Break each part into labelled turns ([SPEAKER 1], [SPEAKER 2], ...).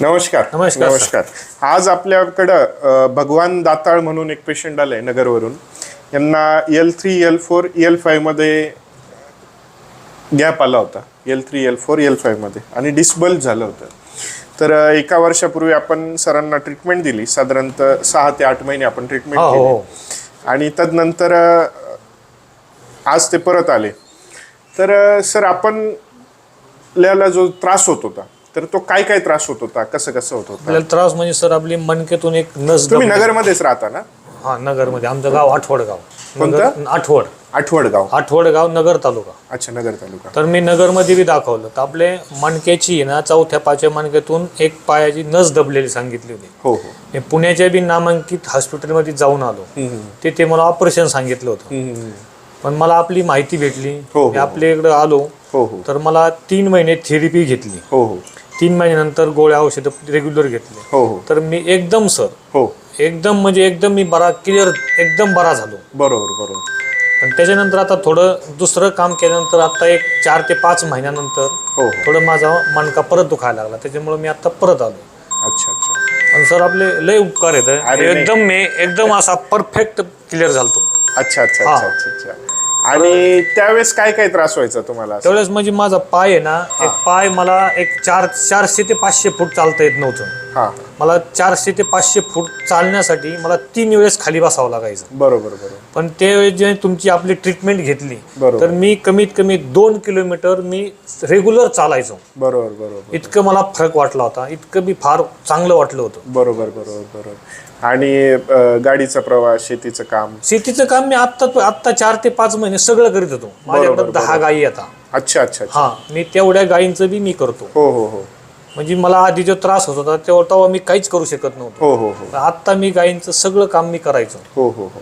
[SPEAKER 1] नमस्कार.
[SPEAKER 2] नमस्कार.
[SPEAKER 1] नमस्कार. आज आपल्याकडं भगवान दाताळ म्हणून एक पेशंट आलंय नगरवरून. यांना एल थ्री एल फोर एलमध्ये गॅप आला होता. एल थ्री एल फोर एलमध्ये. आणि डिस्बल्ज झालं होतं. तर एका वर्षापूर्वी आपण सरांना ट्रीटमेंट दिली. साधारणतः सहा ते आठ महिने आपण ट्रीटमेंट
[SPEAKER 2] हो हो
[SPEAKER 1] केली.
[SPEAKER 2] हो.
[SPEAKER 1] आणि तदनंतर आज ते परत आले. तर सर आपण आपल्याला जो त्रास होत होता तर तो काय काय त्रास होत होता? कसं कसं होत होता?
[SPEAKER 2] आपल्याला त्रास म्हणजे सर आपली मनकेतून एक नस
[SPEAKER 1] तुम्ही
[SPEAKER 2] दबली.
[SPEAKER 1] नगरमध्येच राहता ना?
[SPEAKER 2] हा नगरमध्ये. आमचं गाव आठवड गाव.
[SPEAKER 1] कोणतं?
[SPEAKER 2] नगर- आठवड.
[SPEAKER 1] आठवडगाव
[SPEAKER 2] आठवड गाव नगर तालुका.
[SPEAKER 1] अच्छा नगर तालुका.
[SPEAKER 2] तर मी नगरमध्ये बी दाखवलं. तर आपले मणक्याची आहे ना चौथ्या पाचव्या मणक्यातून एक पायाची नस दबलेली सांगितली होती.
[SPEAKER 1] हो हो.
[SPEAKER 2] मी पुण्याच्या बी नामांकित हॉस्पिटलमध्ये जाऊन आलो.
[SPEAKER 1] हम्म,
[SPEAKER 2] तिथे मला ऑपरेशन सांगितलं होतं.
[SPEAKER 1] हम्म, हम्म.
[SPEAKER 2] पण मला आपली माहिती भेटली.
[SPEAKER 1] हो,
[SPEAKER 2] मी आपल्या इकडं आलो.
[SPEAKER 1] हो हो.
[SPEAKER 2] तर मला तीन महिने थेरपी घेतली.
[SPEAKER 1] हो हो.
[SPEAKER 2] तीन महिन्यानंतर गोळ्या औषधं रेग्युलर घेतले.
[SPEAKER 1] हो हो.
[SPEAKER 2] तर मी एकदम सर.
[SPEAKER 1] हो.
[SPEAKER 2] एकदम म्हणजे एकदम मी बरा क्लिअर एकदम बरा झालो.
[SPEAKER 1] बरोबर बरोबर.
[SPEAKER 2] पण त्याच्यानंतर आता थोडं दुसरं काम केल्यानंतर आता एक चार ते पाच महिन्यानंतर
[SPEAKER 1] हो हो.
[SPEAKER 2] थोडं माझा मणका परत दुखायला लागला. त्याच्यामुळे मी आता परत आलो.
[SPEAKER 1] अच्छा अच्छा.
[SPEAKER 2] पण सर आपले लय उपकार
[SPEAKER 1] अरे नाही.
[SPEAKER 2] एकदम मी एकदम असा परफेक्ट क्लिअर झालतो.
[SPEAKER 1] अच्छा अच्छा. अच्छा अच्छा अच्छा. आणि त्यावेळेस काय काय त्रास व्हायचा तुम्हाला?
[SPEAKER 2] त्यावेळेस म्हणजे माझा पाय आहे ना एक पाय मला एक चार चारशे ते पाचशे फूट चालता येत नव्हतं.
[SPEAKER 1] हा.
[SPEAKER 2] मला चारशे ते पाचशे फूट चालण्यासाठी मला तीन वेळेस खाली बसावं लागायचं.
[SPEAKER 1] बरोबर बरोबर.
[SPEAKER 2] पण ते जे तुमची आपली ट्रीटमेंट घेतली
[SPEAKER 1] बरोबर.
[SPEAKER 2] तर मी कमीत कमी दोन किलोमीटर मी रेग्युलर चालायचो.
[SPEAKER 1] बरोबर बरोबर.
[SPEAKER 2] इतकं मला फरक वाटला होता. इतकं मी फार चांगलं वाटलं होतं.
[SPEAKER 1] बरोबर बरोबर बरोबर. आणि अ, गाडीचा प्रवास शेतीचं काम?
[SPEAKER 2] शेतीचं काम मी आत्ता आत्ता चार ते पाच महिने सगळं करीत होतो. माझ्याकडे दहा गायी आता.
[SPEAKER 1] अच्छा अच्छा अच्छा.
[SPEAKER 2] हा मी तेवढ्या गायींचं बी मी करतो.
[SPEAKER 1] हो हो हो.
[SPEAKER 2] म्हणजे मला आधी जो त्रास होत होता तेव्हा तेव्हा मी काहीच करू शकत नव्हतो.
[SPEAKER 1] हो हो हो.
[SPEAKER 2] आत्ता मी गायींचं सगळं काम मी करायचो.
[SPEAKER 1] हो हो हो.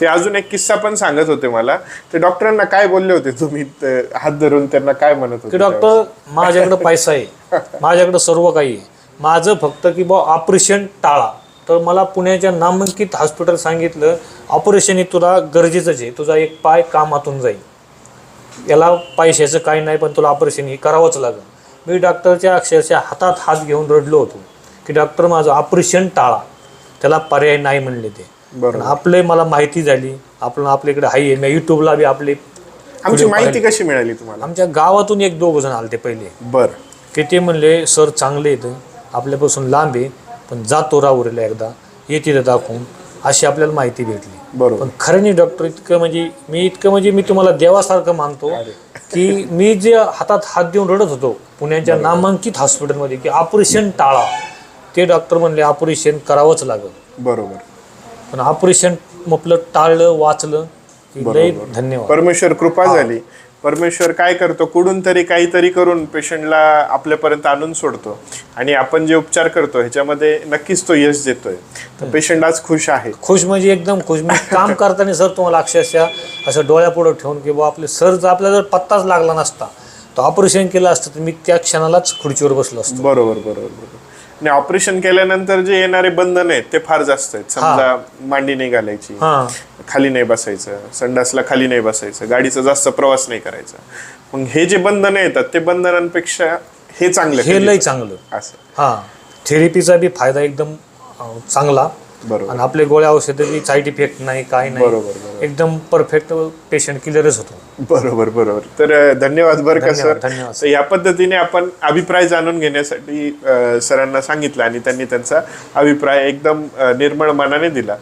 [SPEAKER 1] ते अजून एक किस्सा पण सांगत होते मला. ते डॉक्टरांना काय बोलले होते तुम्ही? ते हात धरून त्यांना काय म्हणत
[SPEAKER 2] की
[SPEAKER 1] होते
[SPEAKER 2] डॉक्टर माझ्याकडे पैसा आहे. माझ्याकडे सर्व काही आहे. माझं फक्त की बा ऑपरेशन टाळा. तर मला पुण्याच्या नामांकित हॉस्पिटल सांगितलं ऑपरेशन हे तुला गरजेचंच आहे. तुझा एक पाय कामातून जाईल. याला पैशाचं काही नाही पण तुला ऑपरेशन हे करावंच लागेल. मी डॉक्टरच्या अक्षरशः हातात हात घेऊन रडलो होतो की डॉक्टर माझं ऑपरेशन टाळा. त्याला पर्याय नाही म्हणले ते. पण आपले मला माहिती झाली. आपण आपल्याकडे हाय आहे. मी युट्यूबला बी आपले
[SPEAKER 1] आमची माहिती कशी मिळाली तुम्हाला?
[SPEAKER 2] आमच्या गावातून एक दोघ जण आले ते पहिले.
[SPEAKER 1] बर.
[SPEAKER 2] की ते म्हणले सर चांगले येतं आपल्यापासून लांब आहे पण जातो राहुरीला एकदा. ये तिथं दाखवून. अशी आपल्याला माहिती भेटली.
[SPEAKER 1] बरोबर.
[SPEAKER 2] पण खरं नाही डॉक्टर इतकं म्हणजे मी इतकं म्हणजे मी तुम्हाला देवासारखं मानतो की मी जे हातात हात देऊन रडत होतो पुण्याच्या नामांकित हॉस्पिटलमध्ये की ऑपरेशन टाळा. ते डॉक्टर म्हणले ऑपरेशन करावंच लागल.
[SPEAKER 1] बरोबर.
[SPEAKER 2] पण ऑपरेशन आपलं टाळलं वाचलं धन्यवाद.
[SPEAKER 1] परमेश्वर कृपा झाली. परमेश्वर काय करतो? कुठून तरी काहीतरी करून पेशंटला आपल्यापर्यंत आणून सोडतो. आणि आपण जे उपचार करतो ह्याच्यामध्ये नक्कीच तो यश देतोय. तर पेशंट आज खुश आहे.
[SPEAKER 2] खुश म्हणजे एकदम खुश. मी काम करताना सर तुम्हाला अक्षरशः असं डोळ्यापुढं ठेवून की बुवा आपले सर जर आपल्याला जर पत्ताच लागला नसता तर ऑपरेशन केलं असतं तर मी त्या क्षणालाच खुर्चीवर बसलो असतो.
[SPEAKER 1] बरोबर बरोबर बरोबर. आणि ऑपरेशन केल्यानंतर जे येणारे बंधन आहेत ते फार जास्त आहेत. समजा मांडी नाही घालायची
[SPEAKER 2] हां.
[SPEAKER 1] खाली नाही बसायचं संडासला खाली नाही बसायचं गाडीचा जास्त प्रवास नाही करायचा. मग हे जे बंधनं येतात ते बंधनांपेक्षा हे चांगलं
[SPEAKER 2] हे लय चांगलं.
[SPEAKER 1] असं.
[SPEAKER 2] हां. थेरपीचा बी फायदा एकदम चांगला.
[SPEAKER 1] बरोबर.
[SPEAKER 2] आणि आपले गोळ्या औषधं बी साईड इफेक्ट नाही काय नाही.
[SPEAKER 1] बरोबर बरोबर.
[SPEAKER 2] एकदम परफेक्ट पेशंट क्लिअरच होतो.
[SPEAKER 1] बरोबर बरोबर. तर धन्यवाद बरं का सर.
[SPEAKER 2] धन्यवाद.
[SPEAKER 1] तर या पद्धतीने आपण अभिप्राय जाणून घेण्यासाठी अ, सरांना सांगितलं आणि त्यांनी त्यांचा अभिप्राय एकदम अ, निर्मळ मनाने दिला.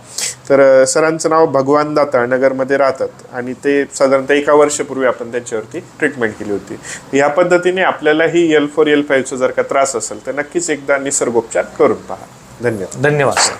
[SPEAKER 1] तर अ, सरांचं नाव भगवान दाताळ नगरमध्ये राहतात आणि ते साधारणतः एका वर्षापूर्वी आपण त्यांच्यावरती ट्रीटमेंट केली होती. तर या पद्धतीने आपल्यालाही एल फोर एल फाईव्हचा जर का त्रास असेल तर नक्कीच एकदा निसर्गोपचार करून पहा. धन्यवाद.
[SPEAKER 2] धन्यवाद सर.